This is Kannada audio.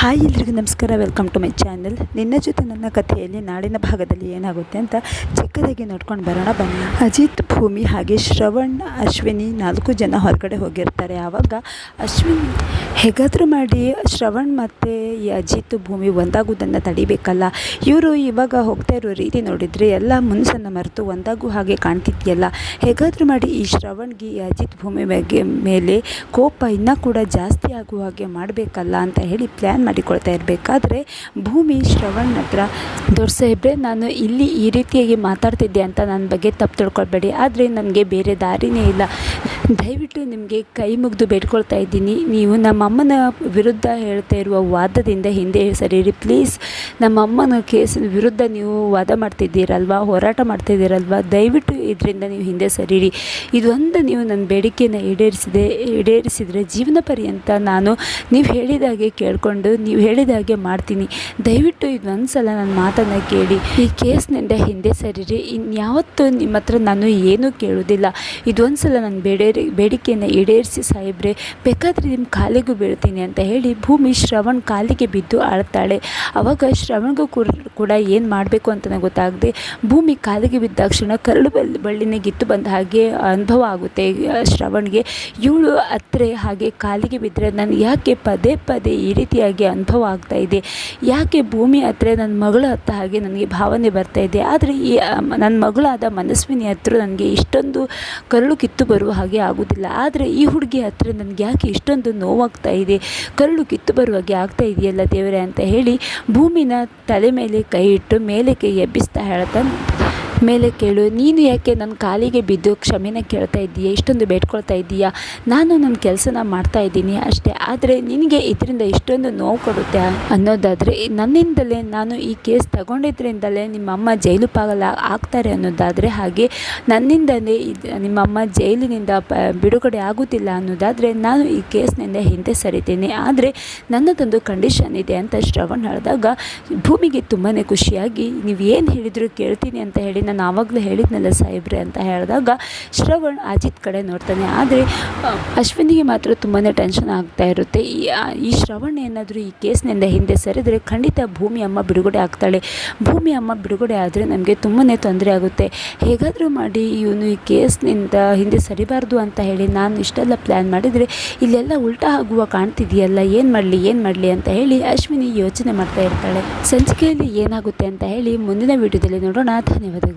ಹಾಯ್ ಎಲ್ರಿಗೂ ನಮಸ್ಕಾರ ವೆಲ್ಕಮ್ ಟು ಮೈ ಚಾನಲ್ ನಿನ್ನ ಜೊತೆ ನನ್ನ ಕಥೆಯಲ್ಲಿ ನಾಡಿನ ಭಾಗದಲ್ಲಿ ಏನಾಗುತ್ತೆ ಅಂತ ಚಿಕ್ಕದಾಗಿ ನೋಡ್ಕೊಂಡು ಬರೋಣ, ಬನ್ನಿ. ಅಜಿತ್, ಭೂಮಿ ಹಾಗೆ ಶ್ರವಣ್, ಅಶ್ವಿನಿ ನಾಲ್ಕು ಜನ ಹೊರಗಡೆ ಹೋಗಿರ್ತಾರೆ. ಆವಾಗ ಅಶ್ವಿನಿ, ಹೇಗಾದರೂ ಮಾಡಿ ಶ್ರವಣ್ ಮತ್ತು ಈ ಅಜಿತ್, ಭೂಮಿ ಒಂದಾಗುವುದನ್ನು ತಡಿಬೇಕಲ್ಲ? ಇವರು ಇವಾಗ ಹೋಗ್ತಾ ಇರೋ ರೀತಿ ನೋಡಿದರೆ ಎಲ್ಲ ಮುನ್ಸನ್ನು ಮರೆತು ಒಂದಾಗೂ ಹಾಗೆ ಕಾಣ್ತಿದೆಯಲ್ಲ? ಹೇಗಾದರೂ ಮಾಡಿ ಈ ಶ್ರವಣ್ಗೆ, ಈ ಅಜಿತ್, ಭೂಮಿ ಬಗ್ಗೆ ಮೇಲೆ ಕೋಪ ಇನ್ನೂ ಕೂಡ ಜಾಸ್ತಿ ಆಗುವ ಹಾಗೆ ಮಾಡಬೇಕಲ್ಲ ಅಂತ ಹೇಳಿ ಪ್ಲ್ಯಾನ್ ಮಾಡಿಕೊಳ್ತಾ ಇರಬೇಕಾದ್ರೆ ಭೂಮಿ ಶ್ರವಣ್ ಹತ್ರ. ದೊಡ್ಡ ನಾನು ಇಲ್ಲಿ ಈ ರೀತಿಯಾಗಿ ಮಾತಾಡ್ತಿದ್ದೆ ಅಂತ ನನ್ನ ಬಗ್ಗೆ ತಪ್ಪು ತಿಳ್ಕೊಳ್ಬೇಡಿ. ಆದರೆ ನನಗೆ ಬೇರೆ ದಾರಿನೇ ಇಲ್ಲ. ದಯವಿಟ್ಟು ನಿಮಗೆ ಕೈ ಮುಗಿದು ಬೇಡ್ಕೊಳ್ತಾ ಇದ್ದೀನಿ. ನೀವು ನಮ್ಮ ಅಮ್ಮನ ವಿರುದ್ಧ ಹೇಳ್ತಾ ಇರುವ ವಾದದಿಂದ ಹಿಂದೆ ಸರಿರಿ, ಪ್ಲೀಸ್. ನಮ್ಮ ಅಮ್ಮನ ಕೇಸ್ ವಿರುದ್ಧ ನೀವು ವಾದ ಮಾಡ್ತಿದ್ದೀರಲ್ವ? ಹೋರಾಟ ಮಾಡ್ತಿದ್ದೀರಲ್ವ? ದಯವಿಟ್ಟು ಇದರಿಂದ ನೀವು ಹಿಂದೆ ಸರಿರಿ. ಇದೊಂದು ನೀವು ನನ್ನ ಬೇಡಿಕೆಯನ್ನು ಈಡೇರಿಸಿದೆ, ಈಡೇರಿಸಿದರೆ ಜೀವನ ಪರ್ಯಂತ ನಾನು ನೀವು ಹೇಳಿದಾಗೆ ಕೇಳಿಕೊಂಡು ನೀವು ಹೇಳಿದ ಹಾಗೆ ಮಾಡ್ತೀನಿ. ದಯವಿಟ್ಟು ಇದೊಂದು ಸಲ ನನ್ನ ಮಾತನ್ನು ಕೇಳಿ. ಈ ಕೇಸ್ನಿಂದ ಹಿಂದೆ ಸರಿರಿ. ಇನ್ಯಾವತ್ತೂ ನಿಮ್ಮ ಹತ್ರ ನಾನು ಏನೂ ಕೇಳೋದಿಲ್ಲ. ಇದೊಂದು ಸಲ ನನ್ನ ಬೇಡೇರಿ, ಬೇಡಿಕೆಯನ್ನು ಈಡೇರಿಸಿ ಸಾಹೇಬ್ರೆ. ಬೇಕಾದರೆ ನಿಮ್ಮ ಕಾಲಿಗೂ ಬೀಳ್ತೀನಿ ಅಂತ ಹೇಳಿ ಭೂಮಿ ಶ್ರವಣ್ ಕಾಲಿಗೆ ಬಿದ್ದು ಅಳ್ತಾಳೆ ಅವಾಗ ಶ್ರವಣ್ಗೂ ಕೂಡ ಏನು ಮಾಡಬೇಕು ಅಂತಲೇ ಗೊತ್ತಾಗದೆ ಭೂಮಿ ಕಾಲಿಗೆ ಬಿದ್ದ ತಕ್ಷಣ ಕರಳು ಬಳ್ಳಿ ಬಳ್ಳಿನೇ ಗಿತ್ತು ಬಂದ ಹಾಗೆ ಅನುಭವ ಆಗುತ್ತೆ. ಶ್ರವಣ್ಗೆ. ಇವಳು ಹತ್ತಿರ ಹಾಗೆ ಕಾಲಿಗೆ ಬಿದ್ದರೆ ನಾನು ಯಾಕೆ ಪದೇ ಪದೇ ಈ ರೀತಿಯಾಗಿ ಅನುಭವ ಆಗ್ತಾ ಇದೆ. ಯಾಕೆ ಭೂಮಿ ಹತ್ರ ನನ್ನ ಮಗಳ ಹತ್ತ ಹಾಗೆ ನನಗೆ ಭಾವನೆ ಬರ್ತಾ ಇದೆ? ಆದರೆ ಈ ನನ್ನ ಮಗಳಾದ ಮನಸ್ವಿನಿ ಹತ್ರ ನನಗೆ ಇಷ್ಟೊಂದು ಕರಳು ಕಿತ್ತು ಬರುವ ಹಾಗೆ ಆಗೋದಿಲ್ಲ. ಆದರೆ ಈ ಹುಡುಗಿ ಹತ್ರ ನನಗೆ ಯಾಕೆ ಇಷ್ಟೊಂದು ನೋವಾಗ್ತಾ ಇದೆ? ಕರಳು ಕಿತ್ತು ಬರುವ ಹಾಗೆ ಆಗ್ತಾ ಇದೆಯಲ್ಲ ದೇವರೇ ಅಂತ ಹೇಳಿ ಭೂಮಿನ ತಲೆ ಮೇಲೆ ಕೈ ಇಟ್ಟು, ಮೇಲೆ ಕೈ ಎಬ್ಬಿಸ್ತಾ ಹೇಳ್ತಾನೆ ಮೇಲೆ ಕೇಳು, ನೀನು ಯಾಕೆ ನನ್ನ ಕಾಲಿಗೆ ಬಿದ್ದು ಕ್ಷಮೆನ ಕೇಳ್ತಾ ಇದ್ದೀಯಾ? ಇಷ್ಟೊಂದು ಬೇಡ್ಕೊಳ್ತಾ ಇದ್ದೀಯಾ? ನಾನು ನನ್ನ ಕೆಲಸನ ಮಾಡ್ತಾ ಇದ್ದೀನಿ ಅಷ್ಟೇ, ಆದರೆ ನಿನಗೆ ಇದರಿಂದ ಇಷ್ಟೊಂದು ನೋವು ಕೊಡುತ್ತೆ? ಅನ್ನೋದಾದರೆ, ನನ್ನಿಂದಲೇ ನಾನು ಈ ಕೇಸ್ ತಗೊಂಡಿದ್ದರಿಂದಲೇ ನಿಮ್ಮಮ್ಮ ಜೈಲು ಪಾಗಲ ಆಗ್ತಾರೆ ಅನ್ನೋದಾದರೆ ಹಾಗೆ, ನನ್ನಿಂದಲೇ ನಿಮ್ಮಮ್ಮ ಜೈಲಿನಿಂದ ಬಿಡುಗಡೆ ಆಗುತ್ತಿಲ್ಲ ಅನ್ನೋದಾದರೆ ನಾನು ಈ ಕೇಸ್ನಿಂದ ಹಿಂದೆ ಸರಿತೀನಿ. ಆದರೆ ನನ್ನದೊಂದು ಕಂಡೀಷನ್ ಇದೆ ಅಂತ ಶ್ರವಣ್ ಹೇಳಿದಾಗ, ಭೂಮಿಗೆ ತುಂಬಾ ಖುಷಿಯಾಗಿ, ನೀವು ಏನು ಹೇಳಿದರೂ ಕೇಳ್ತೀನಿ ಅಂತ ಹೇಳಿ ನಾನು ಆವಾಗಲೂ ಹೇಳಿದ್ನಲ್ಲ ಸಾಹೇಬ್ರೆ ಅಂತ ಹೇಳಿದಾಗ ಶ್ರವಣ್ ಅಜಿತ್ ಕಡೆ ನೋಡ್ತಾನೆ. ಆದರೆ ಅಶ್ವಿನಿಗೆ ಮಾತ್ರ ತುಂಬಾ ಟೆನ್ಷನ್ ಆಗ್ತಾ ಇರುತ್ತೆ. ಈ ಶ್ರವಣ್ ಏನಾದರೂ ಈ ಕೇಸ್ನಿಂದ ಹಿಂದೆ ಸರಿದರೆ ಖಂಡಿತ ಭೂಮಿ ಅಮ್ಮ ಬಿಡುಗಡೆ ಆಗ್ತಾಳೆ. ಭೂಮಿ ಅಮ್ಮ ಬಿಡುಗಡೆ ಆದರೆ ನಮಗೆ ತುಂಬಾ ತೊಂದರೆ ಆಗುತ್ತೆ. ಹೇಗಾದರೂ ಮಾಡಿ ಇವನು ಈ ಕೇಸ್ನಿಂದ ಹಿಂದೆ ಸರಿಬಾರ್ದು ಅಂತ ಹೇಳಿ ನಾನು ಇಷ್ಟೆಲ್ಲ ಪ್ಲ್ಯಾನ್ ಮಾಡಿದರೆ ಇಲ್ಲೆಲ್ಲ ಉಲ್ಟಾ ಆಗುವ ಕಾಣ್ತಿದೆಯಲ್ಲ, ಏನು ಮಾಡಲಿ ಏನು ಮಾಡಲಿ ಅಂತ ಹೇಳಿ ಅಶ್ವಿನಿ ಯೋಚನೆ ಮಾಡ್ತಾ ಇರ್ತಾಳೆ. ಸಂಚಿಕೆಯಲ್ಲಿ ಏನಾಗುತ್ತೆ ಅಂತ ಹೇಳಿ ಮುಂದಿನ ವಿಡಿಯೋದಲ್ಲಿ ನೋಡೋಣ. ಧನ್ಯವಾದಗಳು.